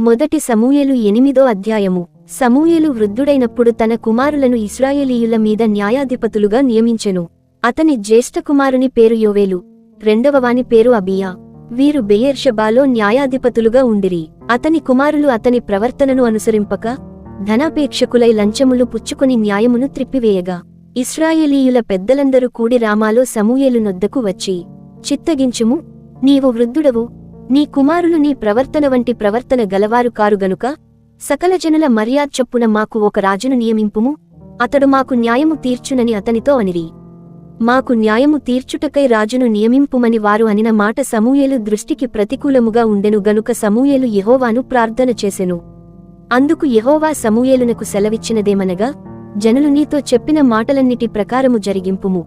మొదటి సమూయలు ఎనిమిదో అధ్యాయము. సమూయలు వృద్ధుడైనప్పుడు తన కుమారులను ఇస్రాయేలీయుల మీద న్యాయాధిపతులుగా నియమించెను. అతని జ్యేష్ఠ కుమారుని పేరు యోవేలు. రెండవవాని పేరు అబియా. వీరు బెయర్షబాలో న్యాయాధిపతులుగా ఉండిరి. అతని కుమారులు అతని ప్రవర్తనను అనుసరింపక ధనాపేక్షకులై లంచములు పుచ్చుకుని న్యాయమును త్రిప్పివేయగా. ఇస్రాయేలీయుల పెద్దలందరూ కూడి రామాలో సమూయేలు నొద్దకు వచ్చి చిత్తగించుము నీవు వృద్ధుడవు నీ కుమారులు నీ ప్రవర్తన వంటి ప్రవర్తన గలవారు కారు గనుక సకల జనుల మర్యాద చొప్పున మాకు ఒక రాజును నియమింపుము అతడు మాకు న్యాయము తీర్చునని అతనితో అనిరి. మాకు న్యాయము తీర్చుటకై రాజును నియమింపుమని వారు అనిన మాట సమూయేలు దృష్టికి ప్రతికూలముగా ఉండెను గనుక సమూయేలు యహోవాను ప్రార్థన చేసెను. అందుకు యహోవా సమూయేలునకు సెలవిచ్చినదేమనగా జనులు నీతో చెప్పిన మాటలన్నిటి ప్రకారము జరిగింపుము.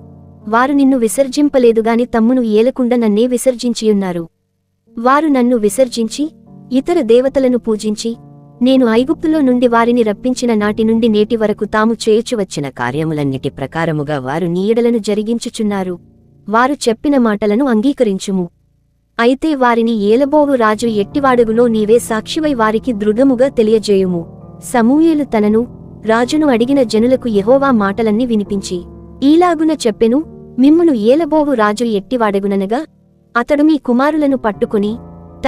వారు నిన్ను విసర్జింపలేదుగాని తమ్మును ఏలకుండా నన్నే విసర్జించియున్నారు. వారు నన్ను విసర్జించి ఇతర దేవతలను పూజించి నేను ఐగుప్తులో నుండి వారిని రప్పించిన నాటి నుండి నేటి వరకు తాము చేయుచువచ్చిన కార్యములన్నిటి ప్రకారముగా వారు నీయడలను జరిగించుచున్నారు. వారు చెప్పిన మాటలను అంగీకరించుము. అయితే వారిని ఏలబోవు రాజు ఎట్టివాడుగులో నీవే సాక్షివై వారికి దృఢముగా తెలియజేయుము. సమూయేలు తనను రాజును అడిగిన జనులకు యహోవా మాటలన్నీ వినిపించి ఈలాగున చెప్పెను మిమ్మును ఏలబోవు రాజు ఎట్టివాడగుననగా అతడు మీ కుమారులను పట్టుకుని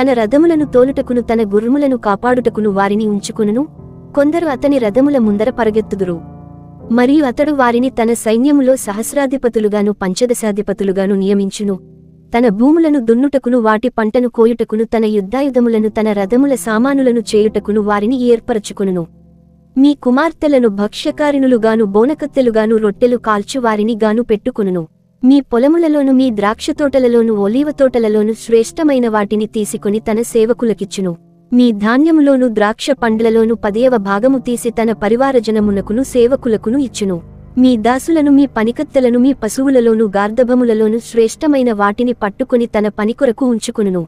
తన రథములను తోలుటకును తన గుర్రములను కాపాడుటకును వారిని ఉంచుకునును కొందరు అతని రథముల ముందర పరుగెత్తుదురు. మరియు అతడు వారిని తన సైన్యములో సహస్రాధిపతులుగాను పంచదశాధిపతులుగాను నియమించును. తన భూములను దున్నుటకును వాటి పంటను కోయుటకును తన యుద్ధాయుధములను తన రథముల సామానులను చేయుటకును వారిని ఏర్పరచుకును మీ కుమార్తెలను భక్ష్యకారిణులుగాను బోనకత్తెలుగాను రొట్టెలు కాల్చు వారిని గాను పెట్టుకును మీ పొలములలోను మీ ద్రాక్షతోటలలోను ఒలీవ తోటలలోను శ్రేష్టమైన వాటిని తీసుకుని తన సేవకులకిచ్చును. మీ ధాన్యములోను ద్రాక్ష పండ్లలోను పదేవ భాగము తీసి తన పరివారజనమునకును సేవకులకును ఇచ్చును. మీ దాసులను మీ పనికత్తెలను మీ పశువులలోను గార్ధభములలోను శ్రేష్టమైన వాటిని పట్టుకుని తన పనికొరకు ఉంచుకును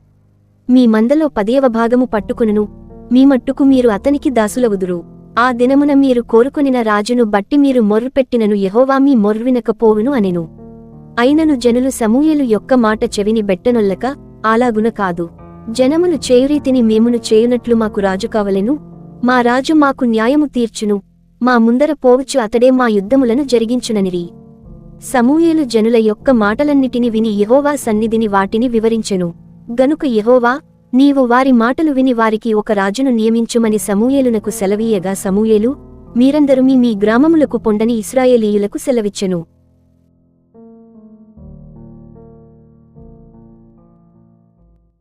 మీ మందలో పదేవ భాగము పట్టుకును మీ మట్టుకు మీరు అతనికి దాసులవుదురు. ఆ దినమున మీరు కోరుకొనిన రాజును బట్టి మీరు మొర్రుపెట్టినను యహోవా మీ మొర్వినకపోవును అనెను. అయినను జనులు సమూయేలు యొక్క మాట చెవిని బెట్టనొల్లక అలాగున కాదు. జనములు చేయురీతిని మేమును చేయునట్లు మాకు రాజు కావలెను. మా రాజు మాకు న్యాయము తీర్చును. మా ముందర పోవచ్చు అతడే మా యుద్ధములను జరిగించుననిరి. సమూయేలు జనుల యొక్క మాటలన్నిటిని విని యహోవా సన్నిధిని వాటిని వివరించెను. గనుక యహోవా నీవు వారి మాటలు విని వారికి ఒక రాజును నియమించుమని సమూయేలునకు సెలవీయగా సమూయేలు మీరందరూ మీ మీ గ్రామములకు పొండని ఇస్రాయేలీయులకు సెలవిచ్చెను.